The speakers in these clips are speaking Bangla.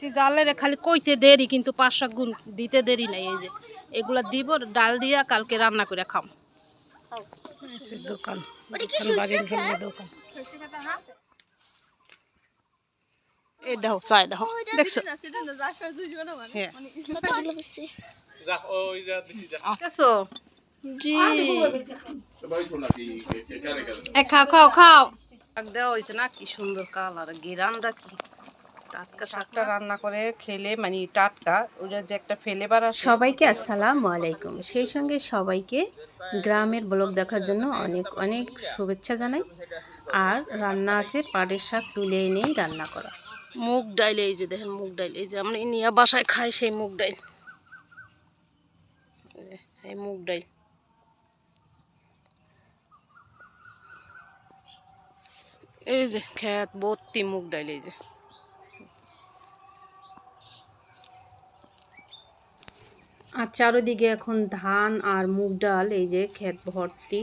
দিছি জালে রে খালি কইতে দেরি কিন্তু পাঁচ শাক গুণ দিতে দেরি নাই এই যে এগুলা দিব ডাল দিয়া কালকে রান্না করে খাম দোকান দোকান এই দেখো চাই দেখছ হ্যাঁ খাও খাও খাও দেওয়া হয়েছে না কি সুন্দর কালার গিরানটা কি শাকটা রান্না করে খেলে মানে টাটকা ওটা যে একটা ফেলে বার সবাইকে আসসালামু আলাইকুম। সেই সঙ্গে সবাইকে গ্রামের ব্লগ দেখার জন্য অনেক অনেক শুভেচ্ছা জানাই। আর রান্না আছে পাটের শাক তুলে এনেই রান্না করা। মুগ ডাইল এই যে দেখেন মুগ ডাইল এই যে আমরা নিয়ে বাসায় খাই সেই মুগ ডাইল এই মুগ ডাইল এই যে খেত ভর্তি মুগ ডাইল এই যে। আর চারিদিকে এখন ধান আর মুগ ডাল এই যে ক্ষেত ভর্তি।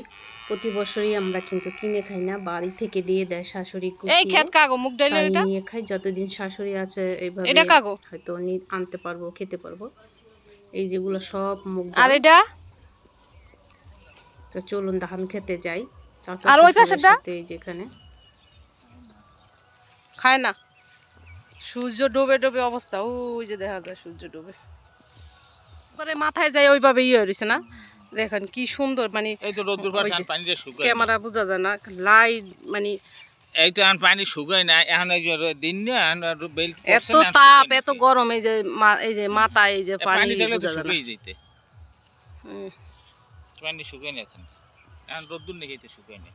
প্রতি বছরই আমরা কিন্তু কিনে খাই না বাড়ি থেকে দিয়ে দেয় শাশুড়ি এই খেত কাগো মুগ তাই এটা? নিয়ে খাই যতদিন শাশুড়ি আছে এইভাবে এটা কাগো? হয়তো আনতে পারব খেতে পারব। এই যেগুলো সব মুগ আর ডাল এটা? তো চলুন ধান খেতে যাই। আর ওই সাথে এই যেখানে। খায় না। সূর্য ডোবে ডোবে অবস্থা ওই যে দেখা যায় সূর্য ডোবে। পরে মাথায় যায় ওইভাবে ইয়ে হয়েছে না? দেখেন কি সুন্দর মানে ক্যামেরা বোঝা যায় না লাইট মানে এই তো এখন পানি শুকায় না এখন এই যে দিন না এখন আর বেল পড়ছে এত তাপ এত গরম এই যে এই যে মাথা এই যে পানি পানি শুকিয়ে যেতে। পানি শুকায় না এখন। এখন রোদ্দুর নেই তো শুকায় না।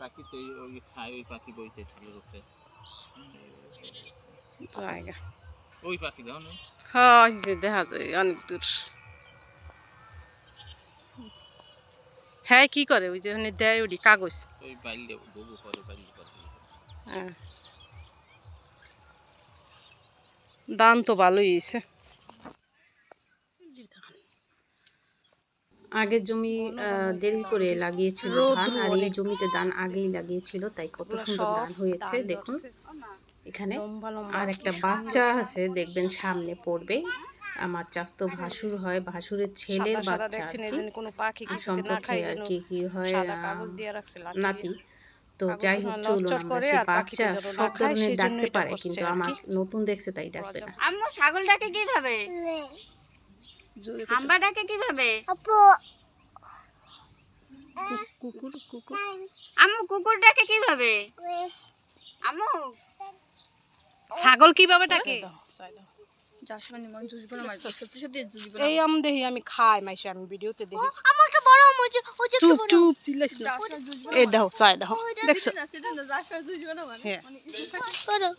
পাখি তো ওই- খায় ওই পাখি বইছে উপরে জায়গা। ওই পাখি দেখো না। হ্যাঁ দেখা যায় অনেক দূর। হ্যাঁ কি করে? ওই যে ওখানে দেয় ওটি কাগজ। ওই বাইলে ববু করে বাইলে করে হ্যাঁ। দান তো ভালোই হয়েছে। আগের জমি আহ, দেরি করে লাগিয়েছিল ধান আর এই জমিতে ধান আগেই লাগিয়েছিল তাই কত সুন্দর ধান হয়েছে দেখুন। এখানে। আর একটা বাচ্চা আছে দেখবেন সামনে পড়বে। আমার চাস্তো ভাসুর হয় ভাসুরের ছেলের বাচ্চা আর কি। এজন্য কোনো পাখি কিছু না সম্পর্কে আর কি কি হয় সাদা আহ, কাগজ দিয়ে রাখছে লাঠি নাতি। তো যাই হোক চলুন আমরা সে বাচ্চা সব ধরনের ডাকতে পারে কিন্তু আমার নতুন দেখছে তাই ডাকবে না আম্মু ছাগলটাকে কীভাবে? জোরে করে- হাম্বাটাকে কীভাবে? কুকুর কুকুর। আম্মু কুকুরটাকে কীভাবে? আম্মু। ছাগল কীভাবে ডাকে? জাসমানি মন জুজবো না সত্যি সত্যি জুজবো এই আম দেখি আমি খাই মাইসে আমি ভিডিওতে দেখি। আমার বড় আম্মু যে চুপ চুপ চিল্লাইস না। এই দেখো চাই দেখো দেখছ? জাসমা জুজবো না মানে। হ্যাঁ। করো।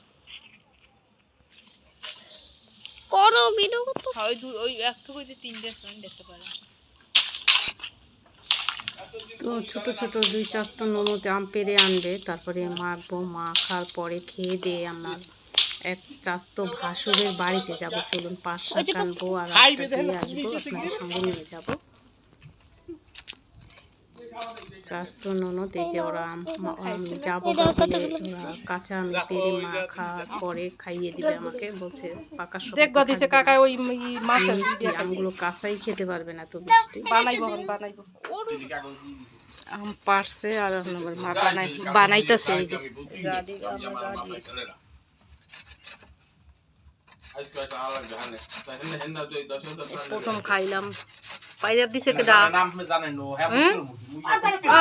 করো ভিডিও করতে। ওই দুই ওই এক থেকে যে তিনটে আছে দেখতে পারি। তো ছোট ছোট দুই চারটা ননদে আম পেরে আনবে তারপরে মাখবো মাখার পরে খেয়ে দিয়ে আমার এক চাস্তো ভাসুরের বাড়িতে যাব। চলুন পাঁচ শাক আনব আর একটা দিয়ে আসব আপনাদের সঙ্গে নিয়ে যাব। চাস্তো ননদ এই যে ওরা আম যাব বলে কাঁচা আমি পেরে মাখার পরে খাইয়ে দিবে আমাকে বলছে পাকা সময় দেখবা তো দিছে থাকবে কাকা ওই মাছ মিষ্টি আমগুলো কাঁচাই খেতে পারবে না তো মিষ্টি। বানাইবো বানাইবো। আম পারছে আর মা বানাই বানাইতেছে এই যে। প্রথম খাইলাম। পাইজার দিছে কেডা হুম?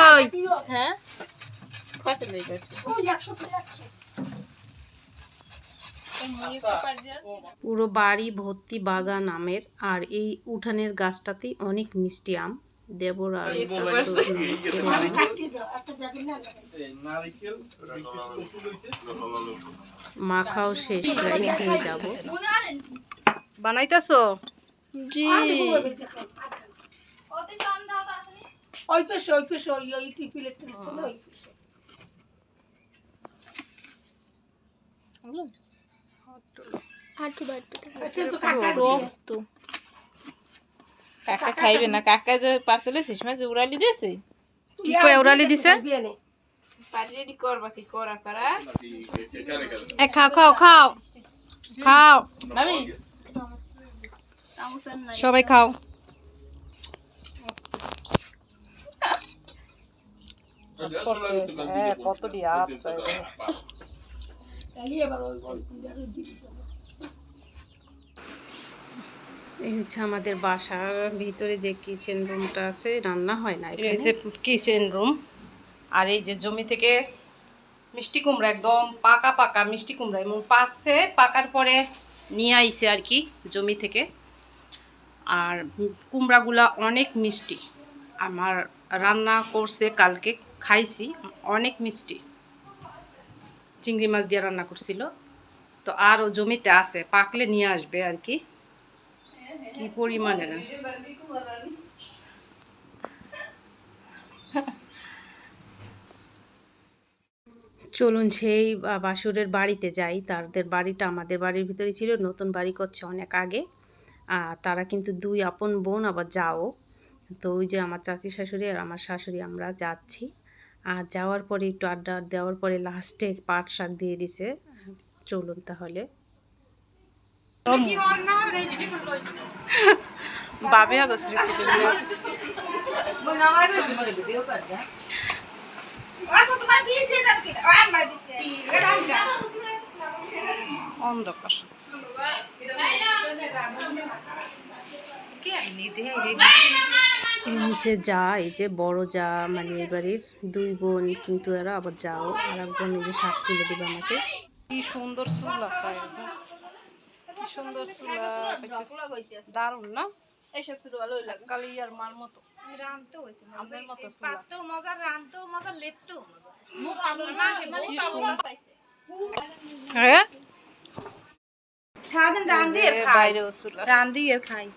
ওই হ্যাঁ? কয়টা লই গেছে পুরো বাড়ি ভর্তি বাগান আমের আর এই উঠানের গাছটাতেই অনেক মিষ্টি আম। দেবর আর। মাখাও শেষ প্রায় খেয়ে যাব। বানাইতেছো? জি। কাকা খাইবে। না কাকা যে পার্সেলে শেষ মাছ উড়ালি দিয়েছে? উড়ালি দিছে রেডি করবা কি করা করা এ খাও খাও খাও খাও সবাই খাও এই হচ্ছে আমাদের বাসার ভিতরে যে কিচেন রুমটা আছে রান্না হয় না এই যে কিচেন রুম আর এই যে জমি থেকে মিষ্টি কুমড়া একদম পাকা পাকা মিষ্টি কুমড়া এবং পাকছে পাকার পরে নিয়ে আইছে আর কি জমি থেকে। আর কুমড়াগুলা অনেক মিষ্টি। আমার রান্না করছে কালকে খাইছি অনেক মিষ্টি। চিংড়ি মাছ দিয়ে রান্না করছিল। তো আরও জমিতে আছে পাকলে নিয়ে আসবে আর কি। কি পরিমাণে না? চলুন সেই বাসুরের বাড়িতে যাই। তাদের বাড়িটা আমাদের বাড়ির ভিতরে ছিল নতুন বাড়ি করছে অনেক আগে। আর তারা কিন্তু দুই আপন বোন আবার যাও। তো ওই যে আমার চাচি শাশুড়ি আর আমার শাশুড়ি আমরা যাচ্ছি। আর যাওয়ার পরে একটু আড্ডা দেওয়ার পরে লাস্টে পাট শাক দিয়ে দিছে। চলুন তাহলে। বাবে রাঙ্গা অন্ধকার এই হচ্ছে যা এই যে বড় যা মানে বাড়ির দুই বোন কিন্তু এরা আবার যাও আর এক বোন এই যে শাক তুলে দিবে আমাকে কি সুন্দর চুল আছে। কি সুন্দর চুল দারুণ না? এইসব লাগে। কালিয়ার মার মতো। হইতো চুল। মজা মজা মজা। মানে পাইছে হ্যাঁ? সারাদিন রান দিয়ে খাই। বাইরেও চুল। আছে। রান দিয়ে খাই।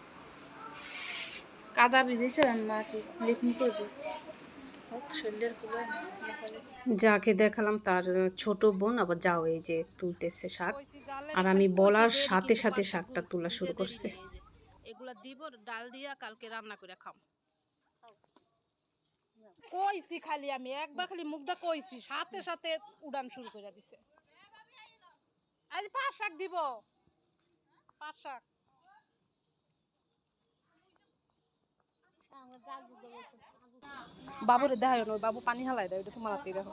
কাদা ভিজেছে মাটি লেপনি করবে যাকে দেখালাম তার ছোট বোন আবার যাও এই যে তুলতেছে শাক। আর আমি বলার সাথে সাথে শাকটা তোলা শুরু করছে। এগুলা দিব ডাল দিয়া কালকে রান্না করে খাম। কইছি খালি আমি একবার খালি মুখটা কইছি সাথে সাথে উড়ান শুরু করে দিছে। আজ পাঁচ শাক দিব। পাঁচ শাক। বাবুরে দেখায় না বাবু পানি হালাই দেয় ওটা তোমার হাতেই দেখো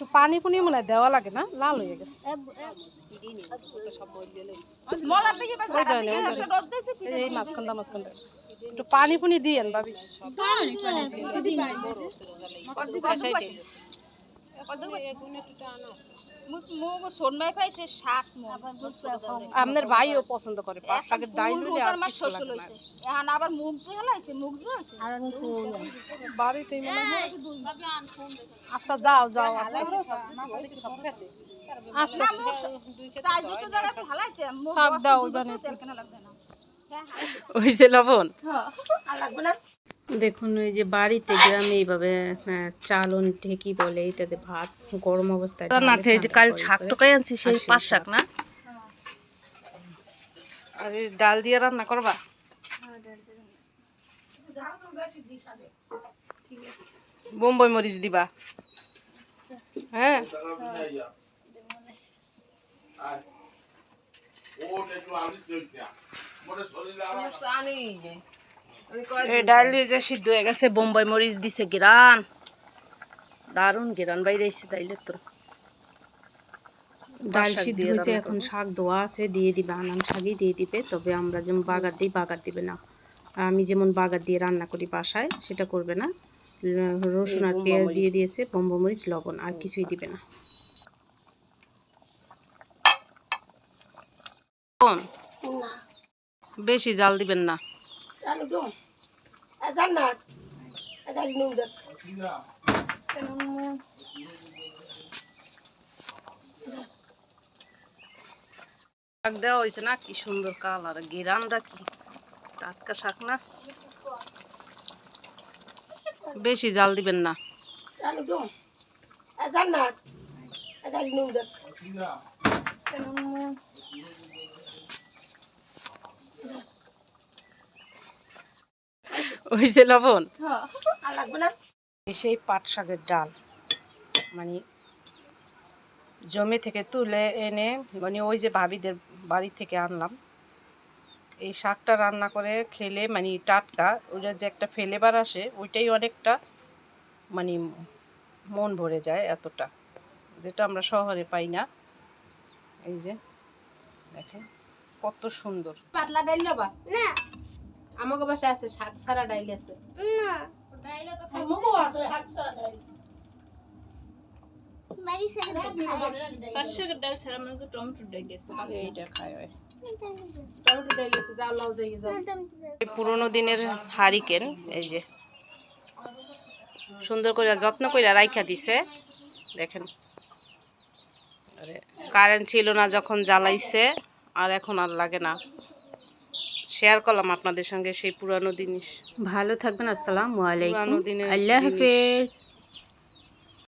একটু পানি পুনি মনে দেওয়া লাগে না লাল হয়ে গেছে। এই মাঝখানটা মাঝখানটা। একটু পানি পুনি দিয়েন ভাবি। শাক মন আপনার ভাইও পছন্দ করে পাট শাকের ডাইল হলে আর আমার কিছু শ্বশুর লাগে না। এখন আবার মুগ যে হলাইছে মুগ যে হইছে। মনে হয়। আচ্ছা যাও যাও দাও ওইখানে। তেল কেনা লাগবে না। লবণ? দেখুন ওই যে বাড়িতে গ্রামে এইভাবে হ্যাঁ, চালন ঢেকি বলে এটাতে ভাত গরম অবস্থায় না এই যে কাল শাক টোকাই আনছি সেই পাঁচ শাক। না? আর এই ডাল দিয়ে রান্না করবা? বোম্বই মরিচ দিবা? হ্যাঁ? এই ডাল যে সিদ্ধ হয়ে গেছে বোম্বাই মরিচ দিছে গিরান। দারুণ গিরান বাইরে এসে তাইলে তো। ডাল সিদ্ধ হয়েছে এখন শাক ধোয়া আছে দিয়ে দিবে আনাম শাকই দিয়ে দিবে তবে আমরা যেমন বাগার দিই বাগার দিবে না। আমি যেমন বাগার দিয়ে রান্না করি বাসায় সেটা করবে না। রসুন আর পেঁয়াজ দিয়ে দিয়েছে বোম্ব মরিচ লবণ আর কিছুই দিবে না। বেশি জাল দিবেন না। শাক দেওয়া হয়েছে না কি সুন্দর কালার গিরানটা কি টাটকা শাক না বেশি জাল দিবেন না ওই যে লবণ। হ্যাঁ। আর লাগবে না? সেই পাট শাকের ডাল। মানে জমি থেকে তুলে এনে মানে ওই যে ভাবিদের বাড়ি থেকে আনলাম। এই শাকটা রান্না করে খেলে মানে টাটকা ওইটা যে একটা ফ্লেভার আসে ওইটাই অনেকটা মানে মন ভরে যায় এতটা যেটা আমরা শহরে পাই না। এই যে দেখেন কত সুন্দর। পাতলা নেবা না। আমাকে বাসায় আছে শাক সারা ডাইল আছে। না। আছে। শাক ডাইল। ডাল ছাড়া মানে তো টমেটো ডাল গেছে এইটা খায় হয় পুরোনো দিনের হারিকেন এই যে। সুন্দর করে যত্ন করে রাইখা দিছে। দেখেন। আরে কারেন্ট ছিল না যখন জ্বালাইছে আর এখন আর লাগে না। শেয়ার করলাম আপনাদের সঙ্গে সেই পুরানো জিনিস। ভালো থাকবেন আসসালামু আলাইকুম। আল্লাহ হাফেজ।